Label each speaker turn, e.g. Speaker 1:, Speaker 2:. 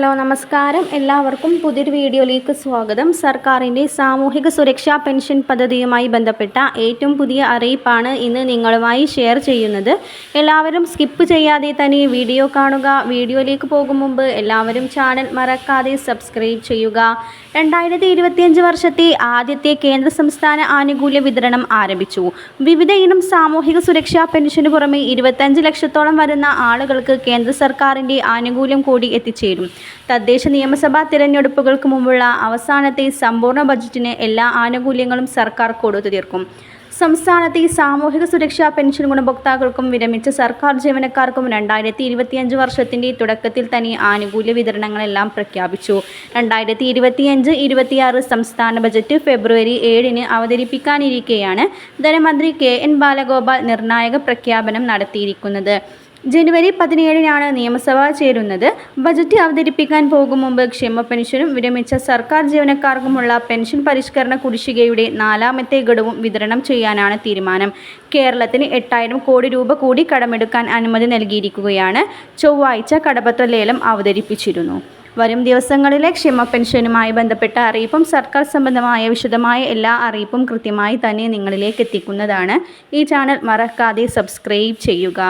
Speaker 1: Hello നമസ്കാരം. എല്ലാവർക്കും പുതിയൊരു വീഡിയോയിലേക്ക് സ്വാഗതം. സർക്കാരിന്റെ സാമൂഹിക സുരക്ഷാ പെൻഷൻ പദ്ധതിയുമായി ബന്ധപ്പെട്ട ഏറ്റവും പുതിയ അറിയിപ്പാണ് ഇന്ന് നിങ്ങളുമായി ഷെയർ ചെയ്യുന്നത്. എല്ലാവരും സ്കിപ്പ് ചെയ്യാതെ തന്നെ വീഡിയോ കാണുക. വീഡിയോയിലേക്ക് പോകും മുമ്പ് എല്ലാവരും ചാനൽ മറക്കാതെ സബ്സ്ക്രൈബ് ചെയ്യുക. രണ്ടായിരത്തി ഇരുപത്തിയഞ്ച് വർഷത്തെ ആദ്യത്തെ കേന്ദ്ര സംസ്ഥാന ആനുകൂല്യ വിതരണം ആരംഭിച്ചു. വിവിധ ഇനം സാമൂഹിക സുരക്ഷാ പെൻഷന് പുറമെ ഇരുപത്തഞ്ച് ലക്ഷത്തോളം വരുന്ന ആളുകൾക്ക് കേന്ദ്ര സർക്കാരിന്റെ ആനുകൂല്യം കൂടി എത്തിച്ചേരും. തദ്ദേശ നിയമസഭാ തിരഞ്ഞെടുപ്പുകൾക്ക് മുമ്പുള്ള അവസാനത്തെ സമ്പൂർണ ബജറ്റിന് എല്ലാ ആനുകൂല്യങ്ങളും സർക്കാർ കൊടുത്തു തീർക്കും സംസ്ഥാനത്തെ സാമൂഹിക സുരക്ഷാ പെൻഷൻ ഗുണഭോക്താക്കൾക്കും വിരമിച്ച സർക്കാർ ജീവനക്കാർക്കും രണ്ടായിരത്തി ഇരുപത്തിയഞ്ച് വർഷത്തിന്റെ തുടക്കത്തിൽ തന്നെ ആനുകൂല്യ വിതരണങ്ങളെല്ലാം പ്രഖ്യാപിച്ചു. രണ്ടായിരത്തി ഇരുപത്തിയഞ്ച് ഇരുപത്തിയാറ് സംസ്ഥാന ബജറ്റ് ഫെബ്രുവരി ഏഴിന് അവതരിപ്പിക്കാനിരിക്കെയാണ് ധനമന്ത്രി കെ എൻ ബാലഗോപാൽ നിർണായക പ്രഖ്യാപനം നടത്തിയിരിക്കുന്നത്. ജനുവരി പതിനേഴിനാണ് നിയമസഭ ചേരുന്നത്. ബജറ്റ് അവതരിപ്പിക്കാൻ പോകും മുമ്പ് ക്ഷേമ പെൻഷനും വിരമിച്ച സർക്കാർ ജീവനക്കാർക്കുമുള്ള പെൻഷൻ പരിഷ്കരണ കുടിശ്ശികയുടെ നാലാമത്തെ ഗഡുവും വിതരണം ചെയ്യാനാണ് തീരുമാനം. കേരളത്തിന് എട്ടായിരം കോടി രൂപ കൂടി കടമെടുക്കാൻ അനുമതി നൽകിയിരിക്കുകയാണ്. ചൊവ്വാഴ്ച കടപത്ര ലേലം അവതരിപ്പിച്ചിരുന്നു. വരും ദിവസങ്ങളിലെ ക്ഷേമ പെൻഷനുമായി ബന്ധപ്പെട്ട അറിയിപ്പും സർക്കാർ സംബന്ധമായ വിശദമായ എല്ലാ അറിയിപ്പും കൃത്യമായി തന്നെ നിങ്ങളിലേക്ക് എത്തിക്കുന്നതാണ്. ഈ ചാനൽ മറക്കാതെ സബ്സ്ക്രൈബ് ചെയ്യുക.